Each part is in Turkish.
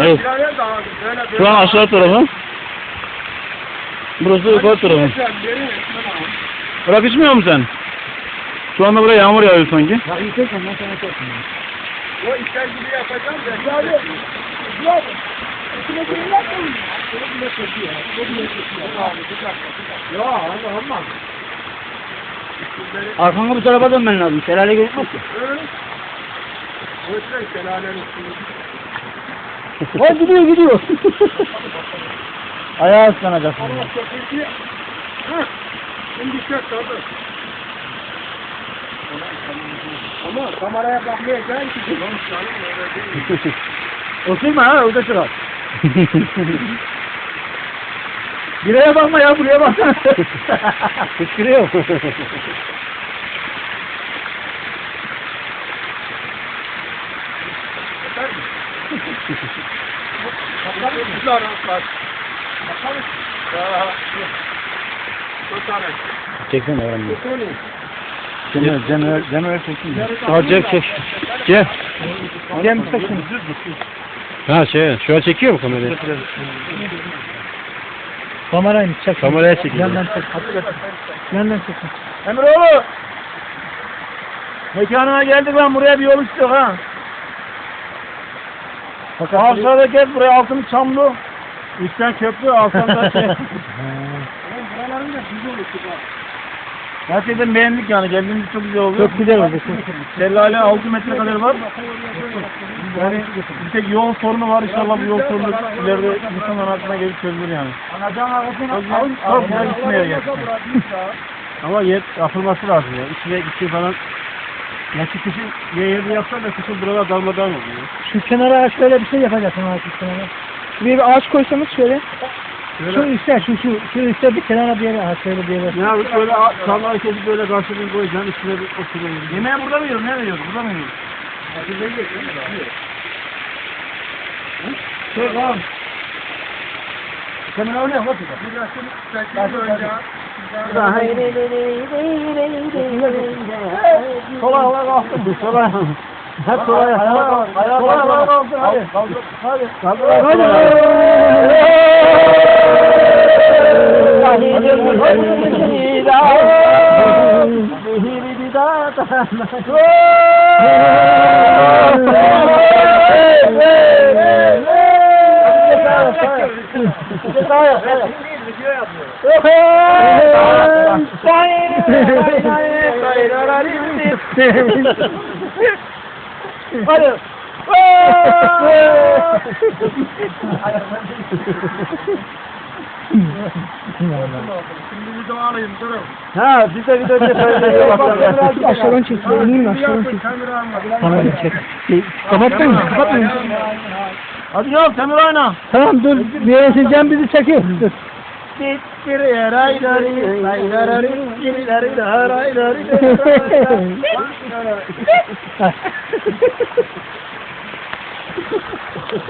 Evet. Da. Şu an aşağı tarafı. Burası yukarı tarafı. Bırak içmiyor musun sen? Şu anda buraya yağmur yağıyor sanki. Ya çekme ben sana çekmeyeyim. O işler gibi yapacağım ben. Abi, ya, içine bir yapmayın ya. Şöyle bile çekiyor. Bu bile çekiyor. Ya Allah. Üstleri- Arkana bu tarafa dönmen lazım. Şelale gözükmez ki. Hı? Yüzden şelalenin suyu. O gidiyor gidiyor. Ayağı ıslanacaksın. Ama çekildi. Hah. Şimdi çek tabii. Ama kameraya bakmayacaksın ki. Lan canım öyle değil. Oturma ha orada sıra. Bireye bakma ya buraya bak. Fışkırıyor. Güzel bak. Bakalım. Ya. Bu tane. Çeksene öğrenme. Bu tane. Cemil, Cemil, Cemil çeksin. Aa Cem çek. Cem. Cem çeksin. Ha şey, şu an çekiyor mu kamerayı? Kamerayı çek. Kameraya çekiyor. Yandan çek. Yandan çek. Emroğlu. Mekanına geldik lan buraya bir yol istiyor ha. Aşağıda gel buraya altın çamlı. Üstten köprü alttan da şey. Buraların da güzel olur. Gerçekten beğendik yani geldiğimiz çok güzel oldu. Çok güzel oldu. Şelale 6 metre kadar var. Yani bir tek yol sorunu var inşallah bu yol sorunu ileride insanların aklına gelip çözülür yani. O yüzden çok güzel gitmeye gerçekten. Ama yer yapılması lazım ya. İçine içi falan. Gerçi kışın yayırdı yapsan da kışın buralar darmadağın oluyor. Şu kenara şöyle bir şey yapacaksın ağaç kenara. Şuraya bir ağaç koysanız şöyle. Şu Şöyle, üstte, şu şu şu üstte bir kenara bir yere ağaç şöyle bir yere. ya böyle çalları kesip böyle karşılığını koyacaksın üstüne bir oturuyor. Yemeği burada mı yiyoruz? Nerede yiyoruz? Burada mı yiyoruz? Şey tamam. Senin o ne? Bak Sola ayağa kalktın. Sola. Hep sola ayağa. Sola ayağa kalktın. Hadi. Hadi. Hadi. Hadi. Şimdi bir daha alayım durun. Ha, bir de bir de bir de Aşağıdan çek, ineyim aşağıdan çek. Tamam çek. Şey, Kapatmayın, kapatmayın. Hadi yap Temur oyna. Tamam dur, bir yere sileceğim bizi çekiyor. Dur.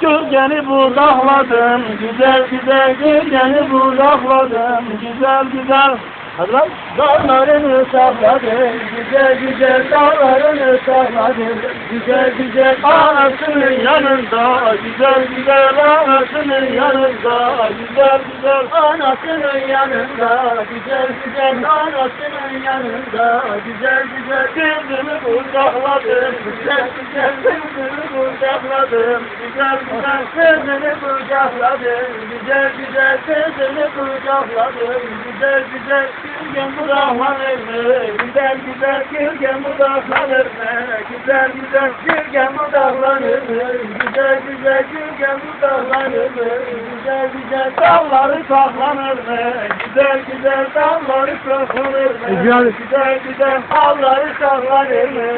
Gölgeni burdakladım, güzel güzel gölgeni burdakladım, güzel güzel. Hadi lan. Dağlarını sakladım, güzel güzel dağlarını sakladım, güzel güzel anasının yanında, güzel güzel anasının yanında, güzel güzel anasının yanında, güzel güzel anasının yanında, güzel güzel kızını kucakladım, güzel güzel kızını kucakladım, güzel güzel kızını kucakladım, güzel güzel kızını kucakladım, güzel güzel Gülgen budaklanır mı? Güzel güzel gülgen budaklanır mı? Güzel güzel gülgen budaklanır mı? Güzel güzel gülgen budaklanır mı? Güzel güzel dalları saklanır mı? Güzel güzel dalları saklanır mı? Güzel. Güzel güzel dalları saklanır mı?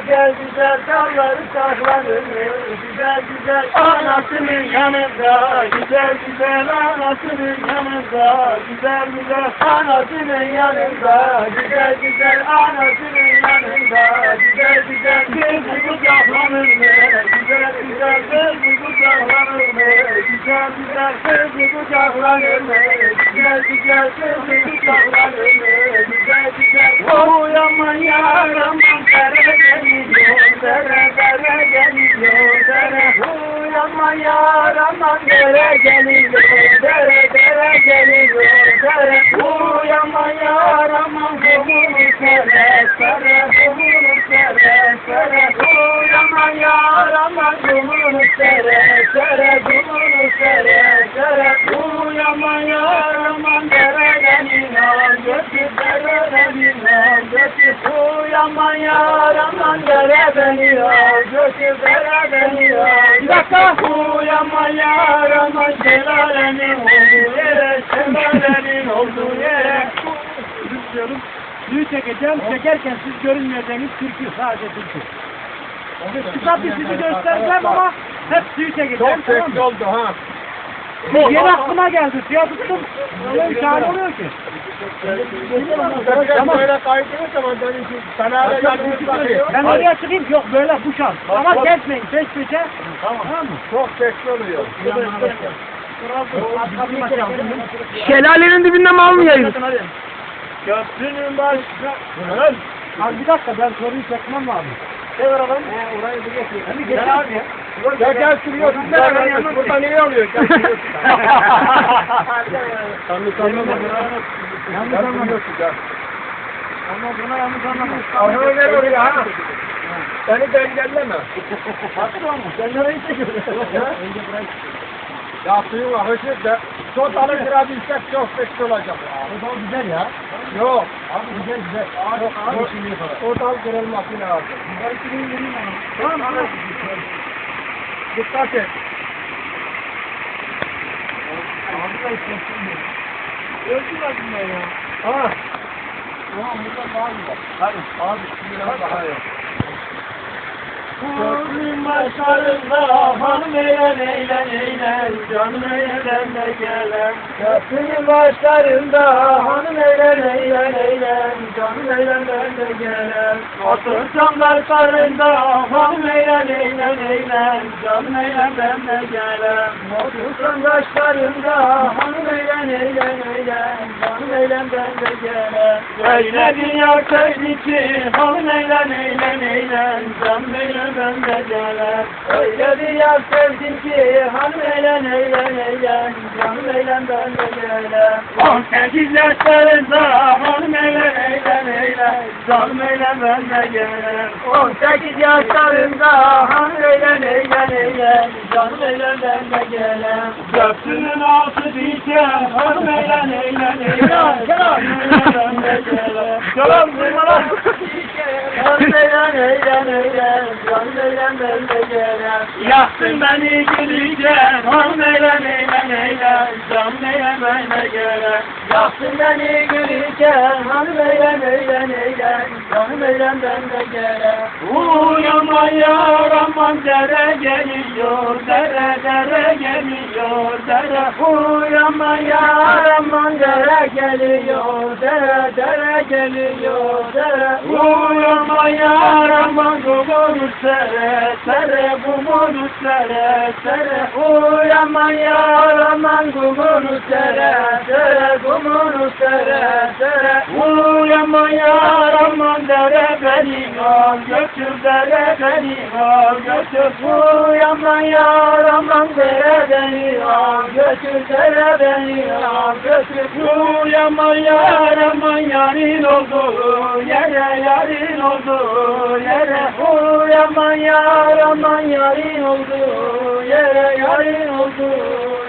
Güzel güzel dalları saklanır mı? Güzel güzel anasının yanında Güzel güzel anasının yanında Güzel güzel anasının yanında Güzel güzel anasının yanında Güzel güzel kızı kucaklanır mı? Güzel güzel kızı kucaklanır mı? Güzel güzel kızı kucaklanır mı? Güzel güzel kızı kucaklanır mı? Güzel güzel yaram dere geliyor, dere yar aman dere geliyor, dere dere geliyor, dere. Uyanma yar aman kumunu sere, sere, kumunu sere, sere. Yar aman kumunu sere, sere, Uyanma yar aman şelalenin olduğu yere, şelalenin olduğu yere. Diyorum. Suyu çekeceğim. Çekerken siz görünmeyeceğiniz türkü. Sadece türkü. Kısa bir sizi göstereceğim ama hep suyu çekeceğim. Çok tamam mı? oldu ha. Yeni aklıma geldi. Suya tuttum. Öyle şahane oluyor ki. Tamam. Böyle kaydığınız zaman benim için sana da yardımcı bakıyor. Ben oraya çıkayım. Yok böyle bu şans. Ama kesmeyin. Peş peşe. Tamam mı? Çok sesli oluyor. Şelalenin dibinde mal mı yayılır? Köprünün başına. Abi bir dakika ben soruyu çekmem lazım. Ne var adam? orayı bir getir. Hadi Gel abi. Ya gel sürüyorsun. Gel ben yanına. Burada niye oluyor? Gel sürüyorsun. Yanlış anlama. Yanlış anlamıyorsun gel. Ama buna yanlış anlamayın. Arkana gel oraya ha. Beni de engelleme. Ama. Sen nereye çekiyorsun? Ya suyun var. Hoşçak da. Totalı biraz içsek çok sesli olacak. O da güzel ya. Yok. Abi güzel güzel. Yok. Abi şimdi yapalım. Total kırılması lazım. Yukarı çıkayım vereyim ama. Tamam tamam. Dikkat et. Abi da istedim. Öldü lazım ben ya. Ha. Tamam burada daha iyi var. Hadi. Abi şimdi daha iyi. Başlarında hanım eğlen eğlen eğlen Canım eğlen de gelen Köprünün başlarında hanım eğlen eğlen eğlen Canım eğlen de gelen Otur camlar karında hanım eğlen eğlen eğlen Canım eğlen de gelen Otur camlar karında hanım eğlen eğlen eğlen Canım eğlen de gelen Öyle dünya sevgisi hanım eğlen eğlen eğlen Canım eğlen de gelen Öyle bir yar sevdim ki Hanım eğlen eğlen eğlen Canım eğlen ben de gelen On sekiz yaşlarında Hanım eğlen eğlen eğlen Canım eğlen ben de gelen On sekiz yaşlarında Hanım eğlen eğlen eğlen Canım eğlen ben de gelen Köprünün altı diken Hanım eğlen eğlen eğlen Canım eğlen ben de gelen Selam duyma lan Canım eğlen eğlen eğlen Ben de gelen. Yaktın beni gülücen Hanım eğlen eğlen eğlen Canım eğlen ben de Yaktın beni gülücen Hanım eğlen eğlen eğlen Canım eğlen ben de gelen Uyanma yar aman dere geliyor Dere dere geliyor Dere. Uyanma yar aman dere geliyor Dere dere geliyor Dere. Uyanma yar aman kumunu sere Sere kumunu sere Sere uyanma yar aman kumunu sere Sere kumunu sere Sere uyanma yar aman dere beni al Götür dere beni al Götür yar aman dere beni al Götür dere beni al Götür uyanma yar aman yarın oldu Yere yarın oldu Yere uyanma yar aman yarın oldu Yere yarın oldu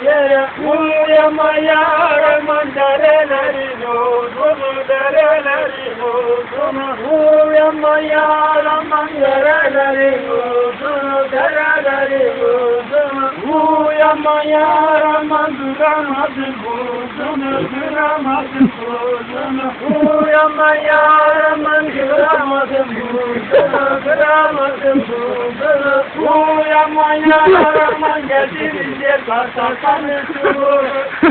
Yere uyanma yar aman derelerin oldu Derelerin oldu Uyanma yar aman derelerin aman duramadım buzunu Duramadım buzunu Uyanma yar aman duramadım buzunu Duramadım buzunu Uyanma yar aman geldiğimiz yer Kartasanın çubuğu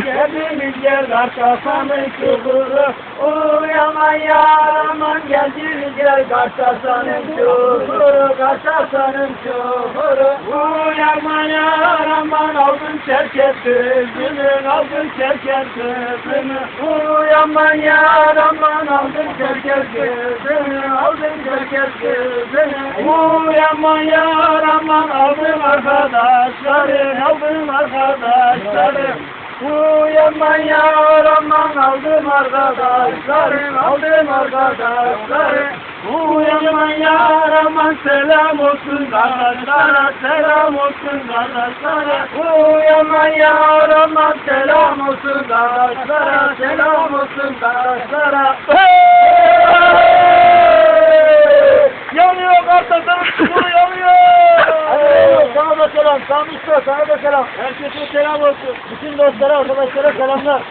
Geldiğimiz yer Kartasanın çubuğu Uyanma yar aman geldiğimiz yer Kartasanın çubuğu Kartasanın çubuğu Uyanma yar aman aman aldın çerkez kızını aldın çerkez kızını Uyanman yar aman aldın çerkez kızını aldın çerkez kızını Uyanman yar aman aldın arkadaşları aldın arkadaşları Uyanman yar aman aldım arkadaşlarım aldım arkadaşlarım. Uyanman yar aman selam olsun kardeşlere selam olsun kardeşlere. Uyanman yar aman selam olsun kardeşlere selam olsun kardeşlere. Yanıyor kardeşlerim yanıyor sana da selam, Sami Usta sana da selam. Herkese selam olsun. Bütün dostlara, arkadaşlara selamlar.